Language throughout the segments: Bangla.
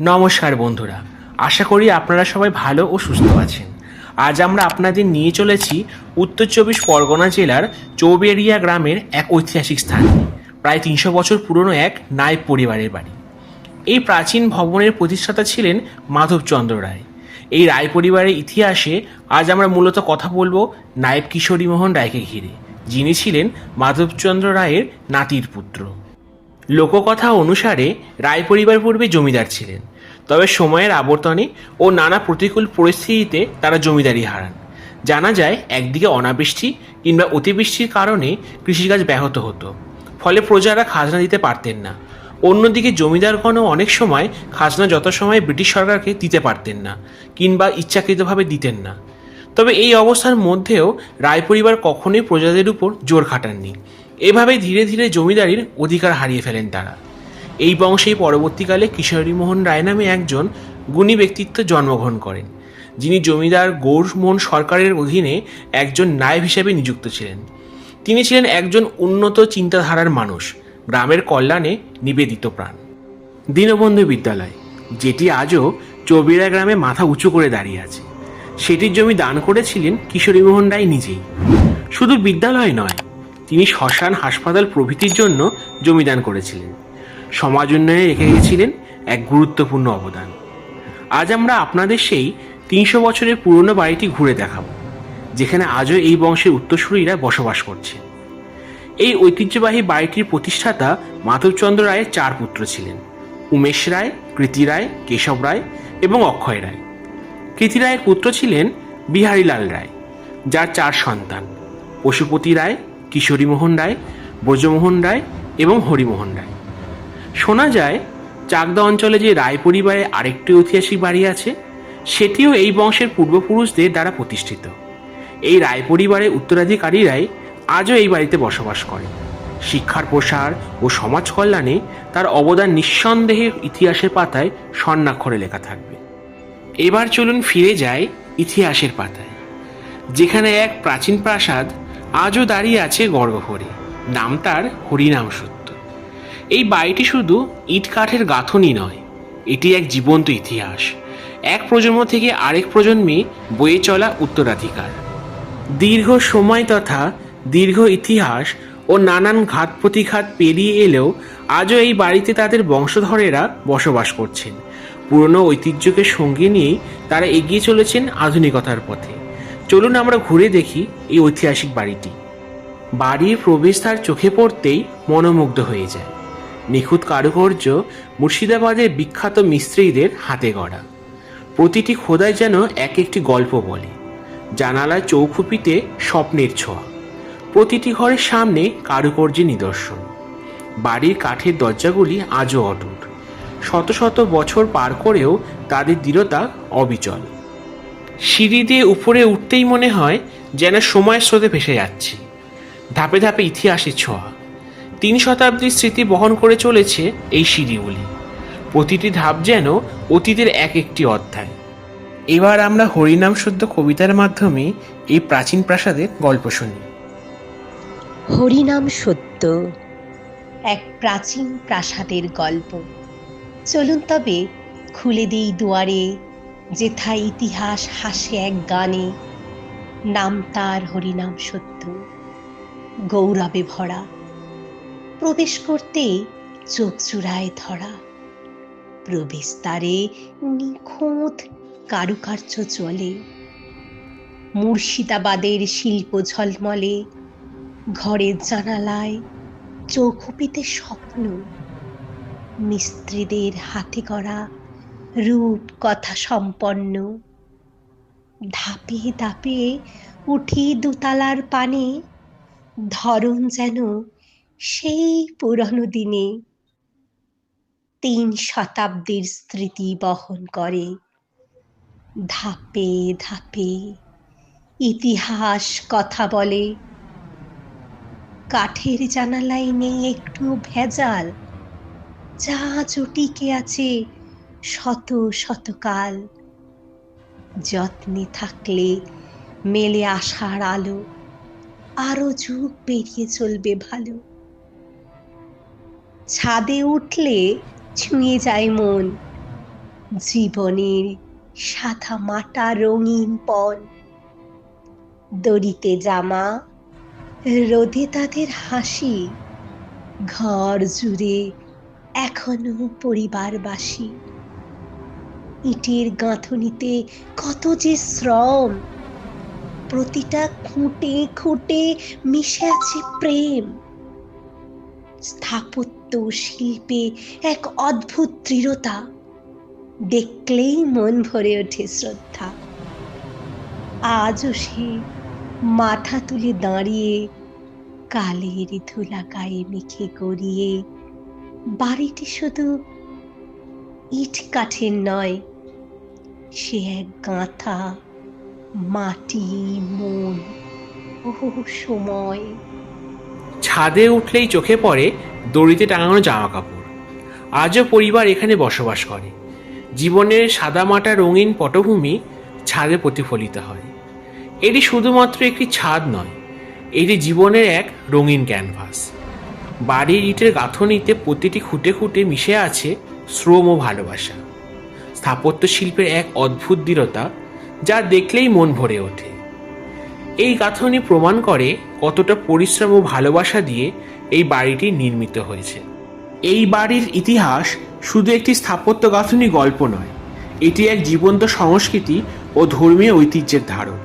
নমস্কার বন্ধুরা, আশা করি আপনারা সবাই ভালো ও সুস্থ আছেন। আজ আমরা আপনাদের নিয়ে চলেছি উত্তর চব্বিশ পরগনা জেলার চৌবেরিয়া গ্রামের এক ঐতিহাসিক স্থান প্রায় তিনশো বছর পুরনো এক নায়ক পরিবারের বাড়ি। এই প্রাচীন ভবনের প্রতিষ্ঠাতা ছিলেন মাধবচন্দ্র রায়। এই রায় পরিবারের ইতিহাসে আজ আমরা মূলত কথা বলব নায়েব কিশোরী মোহন রায়কে ঘিরে, যিনি ছিলেন মাধবচন্দ্র রায়ের নাতির পুত্র। লোককথা অনুসারে রায় পরিবার পূর্বে জমিদার ছিলেন। তবে সময়ের আবর্তনে ও নানা প্রতিকূল পরিস্থিতিতে তারা জমিদারি হারান। জানা যায়, একদিকে অনাবৃষ্টি কিংবা অতিবৃষ্টির কারণে কৃষিকাজ ব্যাহত হতো। ফলে প্রজারা খাজনা দিতে পারতেন না। অন্যদিকে জমিদারগণও অনেক সময় খাজনা যত সময় ব্রিটিশ সরকারকে দিতে পারতেন না কিংবা ইচ্ছাকৃতভাবে দিতেন না। তবে এই অবস্থার মধ্যেও রায় পরিবার কখনোই প্রজাদের উপর জোর খাটাননি। এভাবে ধীরে ধীরে জমিদারির অধিকার হারিয়ে ফেলেন তারা। এই বংশেই পরবর্তীকালে কিশোরীমোহন রায় নামে একজন গুণী ব্যক্তিত্ব জন্মগ্রহণ করেন, যিনি জমিদার গৌরমোহন সরকারের অধীনে একজন নায়েব হিসেবে নিযুক্ত ছিলেন। তিনি ছিলেন একজন উন্নত চিন্তাধারার মানুষ, গ্রামের কল্যাণে নিবেদিত প্রাণ। দীনবন্ধু বিদ্যালয়, যেটি আজও চবিরা গ্রামে মাথা উঁচু করে দাঁড়িয়ে আছে। সেটির জমি দান করেছিলেন কিশোরীমোহন রায় নিজেই। শুধু বিদ্যালয় নয় তিনি শ্মশান হাসপাতাল প্রভৃতির জন্য জমিদান করেছিলেন। সমাজ উন্নয়নে রেখে গেছিলেন এক গুরুত্বপূর্ণ অবদান। আজ আমরা আপনাদের সেই তিনশো বছরের পুরনো বাড়িটি ঘুরে দেখাবো, যেখানে আজও এই বংশের উত্তরসূরিরা বসবাস করছে। এই ঐতিহ্যবাহী বাড়িটির প্রতিষ্ঠাতা মাধবচন্দ্র রায়ের চার পুত্র ছিলেন, উমেশ রায়, কৃতি রায়, কেশব রায় এবং অক্ষয় রায়। কৃতি রায়ের পুত্র ছিলেন বিহারীলাল রায়, যার চার সন্তান, পশুপতি রায় কিশোরীমোহন রায়, ব্রজমোহন রায় এবং হরিমোহন রায়। শোনা যায়, চাকদা অঞ্চলে যে রায় পরিবারের আরেকটি ঐতিহাসিক বাড়ি আছে, সেটিও এই বংশের পূর্বপুরুষদের দ্বারা প্রতিষ্ঠিত। এই রায় পরিবারের উত্তরাধিকারীরাই আজও এই বাড়িতে বসবাস করে শিক্ষার প্রসার ও সমাজ কল্যাণে তার অবদান নিঃসন্দেহে ইতিহাসের পাতায় স্বর্ণাক্ষরে লেখা থাকবে। এবার চলুন ফিরে যাই ইতিহাসের পাতায়, যেখানে এক প্রাচীন প্রাসাদ আজও দাঁড়িয়ে আছে গর্ব ভরে নাম তার হরিনাম সত্য। এই বাড়িটি শুধু ইট কাঠের গাঁথনি নয়, এটি এক জীবন্ত ইতিহাস। এক প্রজন্ম থেকে আরেক প্রজন্মে বয়ে চলা উত্তরাধিকার। দীর্ঘ সময় তথা দীর্ঘ ইতিহাস ও নানান ঘাত প্রতিঘাত পেরিয়ে এলেও আজও এই বাড়িতে তাদের বংশধরেরা বসবাস করছেন। পুরনো ঐতিহ্যকে সঙ্গে নিয়েই তারা এগিয়ে চলেছেন আধুনিকতার পথে। চলুন আমরা ঘুরে দেখি এই ঐতিহাসিক বাড়িটি। বাড়ির প্রবেশদ্বার চোখে পড়তেই মনোমুগ্ধ হয়ে যায়। নিখুঁত কারুকার্য মুর্শিদাবাদের বিখ্যাত মিস্ত্রিদের হাতে গড়া। প্রতিটি খোদাই যেন এক একটি গল্প বলে। জানালায় চৌখুপিতে স্বপ্নের ছোঁয়া। প্রতিটি ঘরের সামনে কারুকার্যের নিদর্শন। বাড়ির কাঠের দরজাগুলি আজও অটুট। শত শত বছর পার করেও তাদের দৃঢ়তা অবিচল। সিঁড়ি দিয়ে উপরে উঠতেই মনে হয় যেন সময়ের স্রোতে ভেসে যাচ্ছি। ধাপে ধাপে ইতিহাসের ছোঁয়া তিন শতাব্দীর স্মৃতি বহন করে চলেছে এই সিঁড়িগুলি। প্রতিটি ধাপ যেন অতীতের এক একটি অধ্যায়। এবার আমরা হরিনাম শুদ্ধ কবিতার মাধ্যমে এই প্রাচীন প্রাসাদের গল্প শুনি। হরিনাম সত্য, এক প্রাচীন প্রাসাদের গল্প। চলুন তবে খুলে দিই দুয়ারে যেথা ইতিহাস হাসে এক গানে, নাম তার হরিনাম সত্য। গৌরবে ভরা, প্রবেশ করতে চোখ চূড়ায় ধরা। প্রবেশদ্বারে নিখুঁত কারুকার্য চলে। মুর্শিদাবাদের শিল্প ঝলমলে, ঘরের জানালায় চৌখুপিতে স্বপ্ন। মিস্ত্রিদের হাতে করা রূপ কথা সম্পন্ন ধাপে ধাপে উঠি দুতালার পানে, ধরন যেন সেই পুরনো দিনে। তিন শতাব্দীর স্মৃতি বহন করে। ধাপে ধাপে ইতিহাস কথা বলে। কাঠের জানালায় নেই একটু ভেজাল। যা জটিকে আছে শত শতকাল যত্নে থাকলে মেলে আশার আলো, আরও যুগ পেরিয়ে চলবে ভালো। ছাদে উঠলে ছুঁয়ে যায় মন, জীবনের সাদা মাটা রঙিন পণ দড়িতে জামা, রোদে তাদের হাসি, ঘর জুড়ে এখনও পরিবারবাসী। ইটের গাঁথনিতে কত যে শ্রম। প্রতিটা খুঁটে খুঁটে মিশে আছে প্রেম। স্থাপত্য শিল্পে এক অদ্ভুত দৃঢ়তা। দেখলেই মন ভরে ওঠে শ্রদ্ধা। আজও সে মাথা তুলে দাঁড়িয়ে, কালের ধুলা গায়ে মেখে গড়িয়ে, বাড়িটি শুধু ইট কাঠের নয়, সে এক গাঁথা মাটি, মন ও সময়। ছাদে উঠলেই চোখে পড়ে দড়িতে টাঙানো জামা কাপড় আজও পরিবার এখানে বসবাস করে। জীবনের সাদামাটা রঙিন পটভূমি ছাদে প্রতিফলিত হয়। এটি শুধুমাত্র একটি ছাদ নয়, এটি জীবনের এক রঙিন ক্যানভাস। বাড়ির ইটের গাঁথনিতে প্রতিটি খুঁটে খুঁটে মিশে আছে শ্রম ও ভালোবাসা। স্থাপত্য শিল্পের এক অদ্ভুত দৃঢ়তা যা দেখলেই মন ভরে ওঠে। এই গাঁথনি প্রমাণ করে কতটা পরিশ্রম ও ভালোবাসা দিয়ে এই বাড়িটি নির্মিত হয়েছে। এই বাড়ির ইতিহাস শুধু একটি স্থাপত্য গাঁথনি গল্প নয়, এটি এক জীবন্ত সংস্কৃতি ও ধর্মীয় ঐতিহ্যের ধারণ।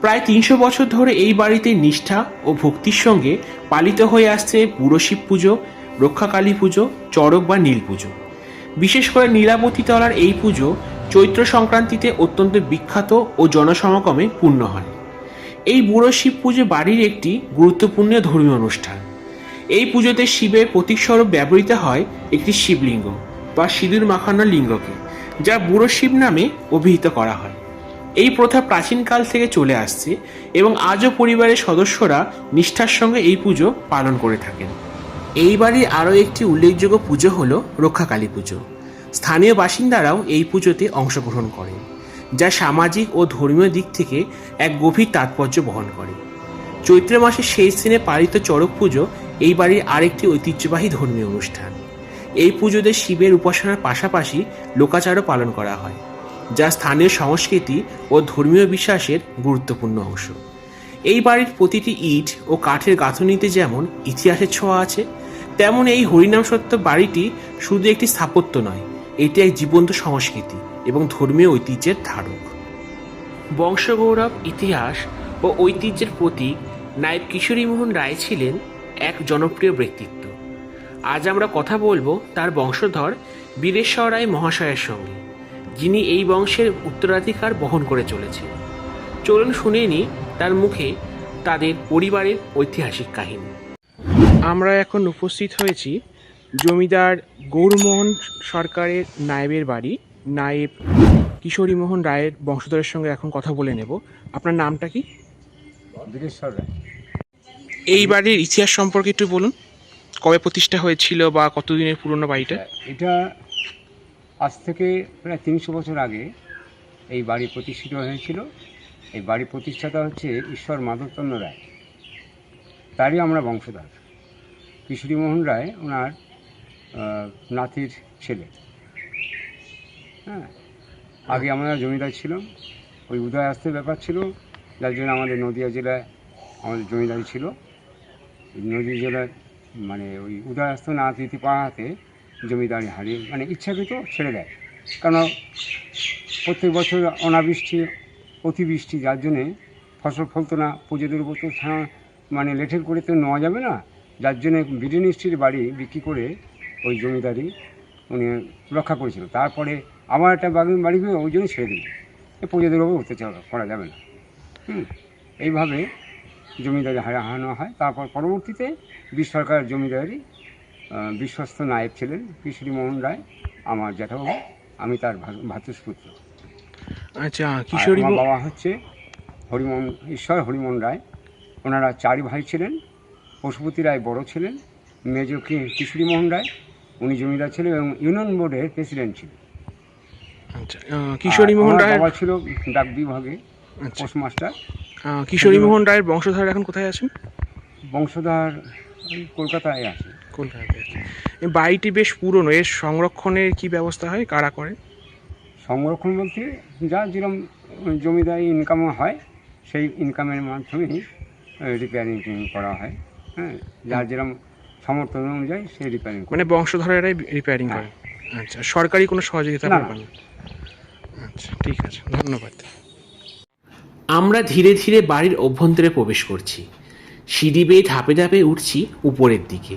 প্রায় তিনশো বছর ধরে এই বাড়িতে নিষ্ঠা ও ভক্তির সঙ্গে পালিত হয়ে আসছে বুড়ো পুজো রক্ষাকালী পুজো, চড়ক বা নীল পুজো। বিশেষ করে নীলাবতী তলার এই পুজো চৈত্র সংক্রান্তিতে অত্যন্ত বিখ্যাত ও জনসমাগমে পূর্ণ হয়। এই বুড়ো শিব পুজো বাড়ির একটি গুরুত্বপূর্ণ ধর্মীয় অনুষ্ঠান। এই পুজোতে শিবের প্রতীকস্বরূপ ব্যবহৃত হয় একটি শিবলিঙ্গ বা সিঁদুর মাখানো লিঙ্গকে, যা বুড়ো শিব নামে অভিহিত করা হয়। এই প্রথা প্রাচীনকাল থেকে চলে আসছে এবং আজও পরিবারের সদস্যরা নিষ্ঠার সঙ্গে এই পুজো পালন করে থাকেন। এই বাড়ির আরও একটি উল্লেখযোগ্য পুজো হল রক্ষাকালী পুজো। স্থানীয় বাসিন্দারাও এই পুজোতে অংশগ্রহণ করেন, যা সামাজিক ও ধর্মীয় দিক থেকে এক গভীর তাৎপর্য বহন করে। চৈত্র মাসের শেষ দিনে পালিত চড়ক পুজো এই বাড়ির আরেকটি ঐতিহ্যবাহী ধর্মীয় অনুষ্ঠান। এই পুজোতে শিবের উপাসনার পাশাপাশি লোকাচারও পালন করা হয়, যা স্থানীয় সংস্কৃতি ও ধর্মীয় বিশ্বাসের গুরুত্বপূর্ণ অংশ। এই বাড়ির প্রতিটি ইট ও কাঠের গাঁথনিতে যেমন ইতিহাসের ছোঁয়া আছে তেমন এই হরিনাম সত্য বাড়িটি শুধু একটি স্থাপত্য নয়, এটি এক জীবন্ত সংস্কৃতি এবং ধর্মীয় ঐতিহ্যের ধারক। বংশগৌরব, ইতিহাস ও ঐতিহ্যের প্রতীক নায়ব কিশোরীমোহন রায় ছিলেন এক জনপ্রিয় ব্যক্তিত্ব। আজ আমরা কথা বলব তার বংশধর বীরেশ্বর রায় মহাশয়ের সঙ্গে, যিনি এই বংশের উত্তরাধিকার বহন করে চলেছেন। চলুন শুনে নি তার মুখে তাদের পরিবারের ঐতিহাসিক কাহিনী। আমরা এখন উপস্থিত হয়েছি জমিদার গৌরমোহন সরকারের নায়েবের বাড়ি। নায়েব কিশোরীমোহন রায়ের বংশধরের সঙ্গে এখন কথা বলে নেব। আপনার নামটা কি? রায়। এই বাড়ির ইতিহাস সম্পর্কে একটু বলুন। কবে প্রতিষ্ঠা হয়েছিল বা কতদিনের পুরনো বাড়িটা? এটা আজ থেকে প্রায় তিনশো বছর আগে এই বাড়ি প্রতিষ্ঠিত হয়েছিল। এই বাড়ি প্রতিষ্ঠাতা হচ্ছে ঈশ্বর মাধবচন্দ্র রায়। তারই আমরা বংশধর। কিশোরীমোহন রায় ওনার নাতির ছেলে। হ্যাঁ আগে আমরা জমিদার ছিলাম। ওই উদয় আসতে ব্যাপার ছিল, যার জন্য আমাদের নদিয়া জেলায় আমাদের জমিদারি ছিল। নদীয়া জেলার মানে ওই উদয় আসতে না দিতে পাওয়াতে জমিদারি হারিয়ে মানে ইচ্ছাকৃত ছেড়ে দেয়। কারণ প্রত্যেক বছর অনাবৃষ্টি, অতিবৃষ্টি, যার জন্যে ফসল ফলতো না পুজোদের উপর তো মানে লেঠের করে তো নেওয়া যাবে না। যার জন্যে বিডি মিস্ত্রির বাড়ি বিক্রি করে ওই জমিদারি উনি রক্ষা করেছিল। তারপরে আমার একটা বাগান বাড়ি হয়ে ওই জন্য ছেড়ে দিল। প্রজাদের উপর অত্যাচার করা যাবে না। হুম। এইভাবে জমিদারি হারা হারানো হয়। তারপর পরবর্তীতে বিশ সরকার জমিদারি বিশ্বস্ত নায়ক ছিলেন কিশোরী মোহন রায় আমার জ্যাঠাবাবু আমি তার ভা- ভ্রাতুষ্পুত্র আচ্ছা কিশোরী বাবা হচ্ছে হরিমোহন ঈশ্বর হরিমোহন রায়। ওনারা চারি ভাই ছিলেন। পশুপতি রায় বড় ছিলেন মেজ কি- কিশোরী মোহন রায় উনি জমিদার ছিলেন এবং ইউনিয়ন বোর্ডের প্রেসিডেন্ট ছিলেন। আচ্ছা আহ, কিশোরী মোহন আমার রায়ের বাবা ছিল ডাক বিভাগে আচ্ছা। পোস্টমাস্টার আহ, কিশোরী মোহন রায়ের বংশধর এখন কোথায় আছেন? বংশধর কলকাতায় আছে। কলকাতায় বাড়িটি বেশ পুরনো এর সংরক্ষণের কি ব্যবস্থা হয় কারা করে? সংরক্ষণ বলতে যা যেরকম জমিদারি ইনকাম হয় সেই ইনকামের মাধ্যমেই রিপেয়ারিং করা হয়। হ্যাঁ যার যেরকম সমর্থন অনুযায়ী সেই রিপেয়ারিং মানে বংশধরেরাই রিপেয়ারিং করে। আচ্ছা সরকারি কোনো সহযোগিতা। পাবেন না। আচ্ছা ঠিক আছে ধন্যবাদ। আমরা ধীরে ধীরে বাড়ির অভ্যন্তরে প্রবেশ করছি। সিঁড়ি বেয়ে ধাপে ধাপে উঠছি উপরের দিকে।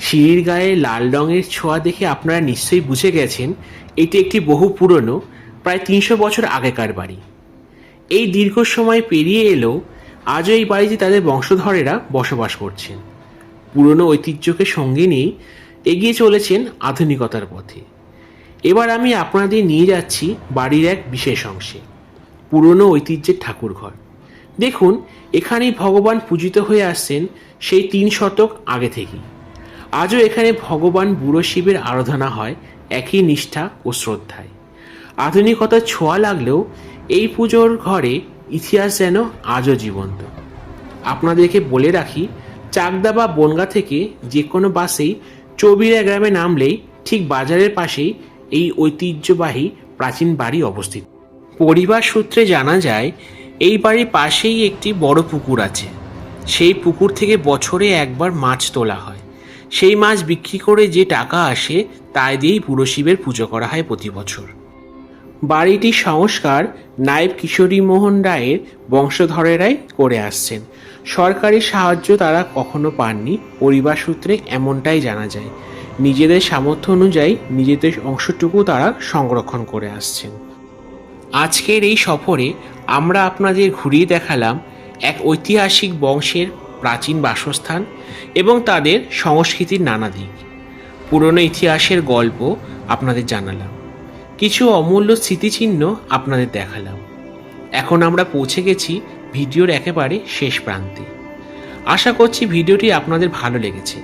সিঁড়ির গায়ে লাল রঙের ছোঁয়া দেখে আপনারা নিশ্চয়ই বুঝে গেছেন এটি একটি বহু পুরনো প্রায় তিনশো বছর আগেকার বাড়ি। এই দীর্ঘ সময় পেরিয়ে এলেও আজও এই বাড়িতে তাদের বংশধরেরা বসবাস করছেন। পুরনো ঐতিহ্যকে সঙ্গে নিয়েই এগিয়ে চলেছেন আধুনিকতার পথে। এবার আমি আপনাদের নিয়ে যাচ্ছি বাড়ির এক বিশেষ অংশে, পুরনো ঐতিহ্যের ঠাকুরঘর। দেখুন, এখানেই ভগবান পূজিত হয়ে আসছেন সেই তিন শতক আগে থেকেই। আজও এখানে ভগবান বুড়ো শিবের আরাধনা হয় একই নিষ্ঠা ও শ্রদ্ধায়। আধুনিকতার ছোঁয়া লাগলেও এই পুজোর ঘরে ইতিহাস যেন আজও জীবন্ত। আপনাদেরকে বলে রাখি, চাকদা বা বনগা থেকে যে কোনো বাসেই চৌবিরা গ্রামে নামলেই ঠিক বাজারের পাশেই এই ঐতিহ্যবাহী প্রাচীন বাড়ি অবস্থিত। পরিবার সূত্রে জানা যায়, এই বাড়ির পাশেই একটি বড় পুকুর আছে। সেই পুকুর থেকে বছরে একবার মাছ তোলা হয়। সেই মাছ বিক্রি করে যে টাকা আসে, তাই দিয়েই পুরো শিবের পুজো করা হয় প্রতি বছর। বাড়িটির সংস্কার নায়েব কিশোরী মোহন রায়ের বংশধরেরাই করে আসছেন। সরকারি সাহায্য তারা কখনো পাননি, পরিবার সূত্রে এমনটাই জানা যায়। নিজেদের সামর্থ্য অনুযায়ী নিজেদের অংশটুকু তারা সংরক্ষণ করে আসছেন। আজকের এই সফরে আমরা আপনাদের ঘুরিয়ে দেখালাম এক ঐতিহাসিক বংশের প্রাচীন বাসস্থান এবং তাদের সংস্কৃতির নানা দিক। পুরনো ইতিহাসের গল্প আপনাদের জানালাম। কিছু অমূল্য স্মৃতিচিহ্ন আপনাদের দেখালাম। এখন আমরা পৌঁছে গেছি ভিডিওর একেবারে শেষ প্রান্তে। আশা করছি ভিডিওটি আপনাদের ভালো লেগেছে।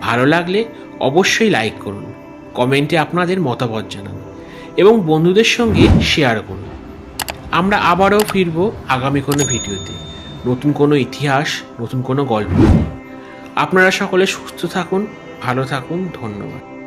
ভালো লাগলে অবশ্যই লাইক করুন, কমেন্টে আপনাদের মতামত জানান এবং বন্ধুদের সঙ্গে শেয়ার করুন। আমরা আবারও ফিরব আগামী কোনো ভিডিওতে। নতুন কোনো ইতিহাস, নতুন কোনো গল্প। আপনারা সকলে সুস্থ থাকুন, ভালো থাকুন, ধন্যবাদ।